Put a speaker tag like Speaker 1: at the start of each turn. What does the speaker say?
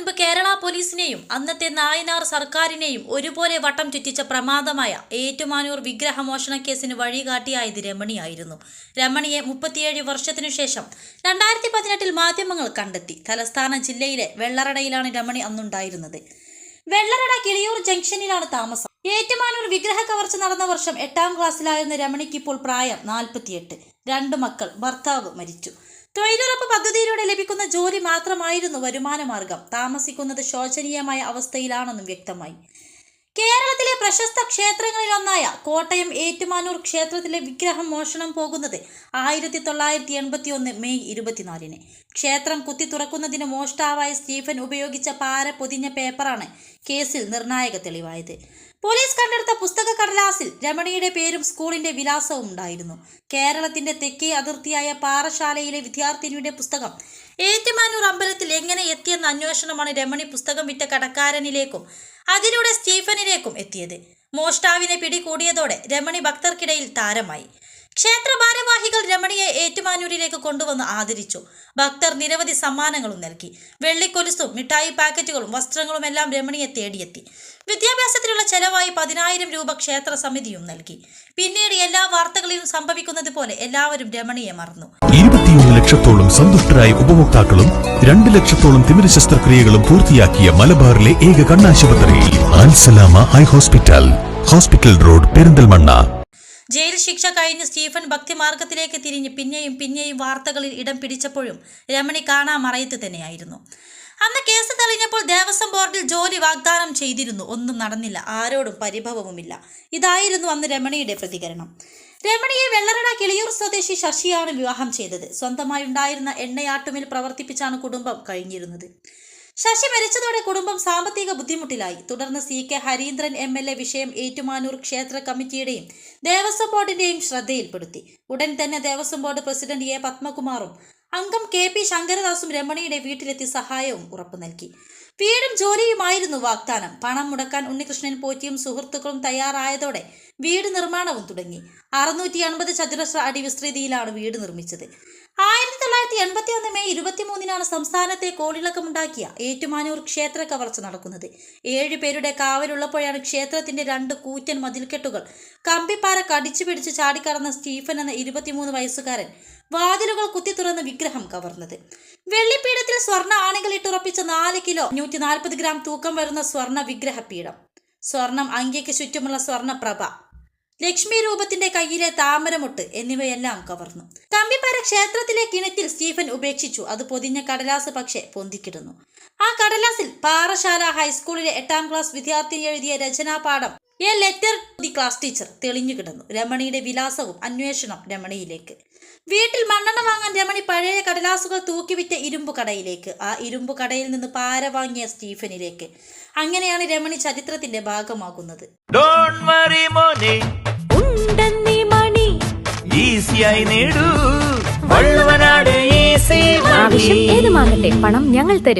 Speaker 1: മുൻപ് കേരള പോലീസിനെയും അന്നത്തെ നായനാർ സർക്കാരിനെയും ഒരുപോലെ വട്ടം ചുറ്റിച്ച പ്രമാദമായ ഏറ്റുമാനൂർ വിഗ്രഹമോഷണ കേസിന് വഴികാട്ടിയായത് രമണിയായിരുന്നു. രമണിയെ മുപ്പത്തിയേഴ് വർഷത്തിനു ശേഷം രണ്ടായിരത്തി പതിനെട്ടിൽ മാധ്യമങ്ങൾ കണ്ടെത്തി. തലസ്ഥാന ജില്ലയിലെ വെള്ളറടയിലാണ് രമണി അന്നുണ്ടായിരുന്നത്. വെള്ളറട കിളിയൂർ ജംഗ്ഷനിലാണ് താമസം. ഏറ്റുമാനൂർ വിഗ്രഹ കവർച്ച നടന്ന വർഷം എട്ടാം ക്ലാസ്സിലായിരുന്ന രമണിക്ക് ഇപ്പോൾ പ്രായം നാൽപ്പത്തിയെട്ട്. രണ്ട് മക്കൾ ഭർത്താവ് മരിച്ചു. തൊഴിലുറപ്പ് പദ്ധതിയിലൂടെ ലഭിക്കുന്ന ജോലി മാത്രമായിരുന്നു വരുമാനമാർഗം. താമസിക്കുന്നത് ശോചനീയമായ അവസ്ഥയിലാണെന്നും വ്യക്തമായി. കേരളത്തിലെ പ്രശസ്ത ക്ഷേത്രങ്ങളിലൊന്നായ കോട്ടയം ഏറ്റുമാനൂർ ക്ഷേത്രത്തിലെ വിഗ്രഹം മോഷണം പോകുന്നത് ആയിരത്തി തൊള്ളായിരത്തി എൺപത്തി ഒന്ന് മെയ് ഇരുപത്തിനാലിന്. ക്ഷേത്രം കുത്തി തുറക്കുന്നതിന് മോഷ്ടാവായ സ്റ്റീഫൻ ഉപയോഗിച്ച പാര പൊതിഞ്ഞ പേപ്പറാണ് കേസിൽ നിർണായക തെളിവായത്. പോലീസ് കണ്ടെടുത്ത പുസ്തക കടലാസിൽ രമണിയുടെ പേരും സ്കൂളിന്റെ വിലാസവും ഉണ്ടായിരുന്നു. കേരളത്തിന്റെ തെക്കേ അതിർത്തിയായ പാറശാലയിലെ വിദ്യാർത്ഥിനിയുടെ പുസ്തകം ഏറ്റുമാനൂർ അമ്പലത്തിൽ എങ്ങനെ എത്തിയെന്ന അന്വേഷണമാണ് രമണി പുസ്തകം വിറ്റ കടക്കാരനിലേക്കും അതിലൂടെ സ്റ്റീഫനിലേക്കും എത്തിയത്. മോഷ്ടാവിനെ പിടികൂടിയതോടെ രമണി ഭക്തർക്കിടയിൽ താരമായി. ക്ഷേത്ര ഭാരവാഹികൾ രമണിയെ ഏറ്റുമാനൂരിലേക്ക് കൊണ്ടുവന്ന് ആദരിച്ചു. ഭക്തർ നിരവധി സമ്മാനങ്ങളും നൽകി. വെള്ളിക്കൊലുസും മിഠായി പാക്കറ്റുകളും വസ്ത്രങ്ങളും എല്ലാം രമണിയെ തേടിയെത്തി. വിദ്യാഭ്യാസത്തിനുള്ള ചെലവായി പതിനായിരം രൂപ ക്ഷേത്ര സമിതിയും നൽകി. പിന്നീട് എല്ലാ വാർത്തകളിലും സംഭവിക്കുന്നത് പോലെ എല്ലാവരും രമണിയെ മറന്നു.
Speaker 2: ഇരുപത്തിയൊന്ന് ലക്ഷത്തോളം സന്തുഷ്ടരായ ഉപഭോക്താക്കളും രണ്ട് ലക്ഷത്തോളം തിമിര ശസ്ത്രക്രിയകളും പൂർത്തിയാക്കിയ മലബാറിലെ ഏക കണ്ണാശുപത്രി hospital. Hospital road Perinthalmanna.
Speaker 1: Jail ശിക്ഷ കഴിഞ്ഞ് സ്റ്റീഫൻ ഭക്തിമാർഗത്തിലേക്ക് തിരിഞ്ഞ് പിന്നെയും പിന്നെയും വാർത്തകളിൽ ഇടം പിടിച്ചപ്പോഴും രമണി കാണാമറയത്ത് തന്നെയായിരുന്നു. അന്ന് കേസ് തെളിഞ്ഞപ്പോൾ ദേവസ്വം ബോർഡിൽ ജോലി വാഗ്ദാനം ചെയ്തിരുന്നു. ഒന്നും നടന്നില്ല. ആരോടും പരിഭവവുമില്ല. ഇതായിരുന്നു അന്ന് രമണിയുടെ പ്രതികരണം. രമണിയെ വെള്ളറട കിളിയൂർ സ്വദേശി ശശിയാണ് വിവാഹം ചെയ്തത്. സ്വന്തമായി ഉണ്ടായിരുന്ന എണ്ണയാട്ടുമിൽ പ്രവർത്തിപ്പിച്ചാണ് കുടുംബം കഴിഞ്ഞിരുന്നത്. ശശി മരിച്ചതോടെ കുടുംബം സാമ്പത്തിക ബുദ്ധിമുട്ടിലായി. തുടർന്ന് C K Hareendran M L A വിഷയം ഏറ്റുമാനൂർ ക്ഷേത്ര കമ്മിറ്റിയുടെയും ദേവസ്വം ബോർഡിന്റെയും ശ്രദ്ധയിൽപ്പെടുത്തി. ഉടൻ തന്നെ ദേവസ്വം ബോർഡ് പ്രസിഡന്റ് എ പത്മകുമാറും അംഗം കെ പി ശങ്കരദാസും രമണിയുടെ വീട്ടിലെത്തി സഹായവും ഉറപ്പു നൽകി വീടും ജോലിയുമായിരുന്നു വാഗ്ദാനം. പണം മുടക്കാൻ ഉണ്ണികൃഷ്ണൻ പോറ്റിയും സുഹൃത്തുക്കളും തയ്യാറായതോടെ വീട് നിർമ്മാണവും തുടങ്ങി. അറുന്നൂറ്റി അൻപത് ചതുരശ്ര അടി വിസ്തൃതിയിലാണ് വീട് നിർമ്മിച്ചത്. ആയിരത്തി തൊള്ളായിരത്തി എൺപത്തി ഒന്ന് മെയ് ഇരുപത്തിമൂന്നിനാണ് സംസ്ഥാനത്തെ കോളിളക്കമുണ്ടാക്കിയ ഏറ്റുമാനൂർ ക്ഷേത്ര കവർച്ച നടക്കുന്നത്. ഏഴ് പേരുടെ കാവലുള്ളപ്പോഴാണ് ക്ഷേത്രത്തിന്റെ രണ്ട് കൂറ്റൻ മതിൽക്കെട്ടുകൾ കമ്പിപ്പാര കടിച്ചു പിടിച്ച് ചാടിക്കടന്ന സ്റ്റീഫൻ എന്ന ഇരുപത്തിമൂന്ന് വയസ്സുകാരൻ വാതിലുകൾ കുത്തി തുറന്ന് വിഗ്രഹം കവർന്നത്. വെള്ളിപ്പീഠത്തിൽ സ്വർണ ആണികൾ ഇട്ടുറപ്പിച്ച നാല് കിലോ നൂറ്റി നാൽപ്പത് ഗ്രാം തൂക്കം വരുന്ന സ്വർണ വിഗ്രഹപീഠം. സ്വർണം അങ്കിക്ക് ചുറ്റുമുള്ള സ്വർണപ്രഭ ലക്ഷ്മി രൂപത്തിന്റെ കയ്യിലെ താമരമുട്ട് എന്നിവയെല്ലാം കവർന്നു. കമ്പിപ്പാര ക്ഷേത്രത്തിലെ കിണറ്റിൽ സ്റ്റീഫൻ ഉപേക്ഷിച്ചു. അത് പൊതിഞ്ഞ കടലാസ് പക്ഷേ പൊന്തിക്കിടുന്നു. ആ കടലാസിൽ പാറശാല ഹൈസ്കൂളിലെ എട്ടാം ക്ലാസ് വിദ്യാർത്ഥിനി എഴുതിയ രചനാപാഠം a letter the class teacher തെളിഞ്ഞു കിടന്നു. രമണിയുടെ വിലാസവും അന്വേഷണം രമണിയിലേക്ക്. വീട്ടിൽ മണ്ണെണ്ണ വാങ്ങാൻ രമണി പഴയ കടലാസുകൾ തൂക്കിവിറ്റ ഇരുമ്പു കടയിലേക്ക് ആ ഇരുമ്പു കടയിൽ നിന്ന് പാര വാങ്ങിയ സ്റ്റീഫനിലേക്ക്. അങ്ങനെയാണ് രമണി ചരിത്രത്തിന്റെ ഭാഗമാകുന്നത്.
Speaker 3: ഡോണ്ട് വറി മോനെ.
Speaker 4: ഉണ്ടെന്നീ മണി.
Speaker 3: ഈസിയായി നേടൂ. വള്ളുവനാട് ഈസി
Speaker 4: ആവശ്യം ഏതുമാകട്ടെ പണം ഞങ്ങൾ തരും.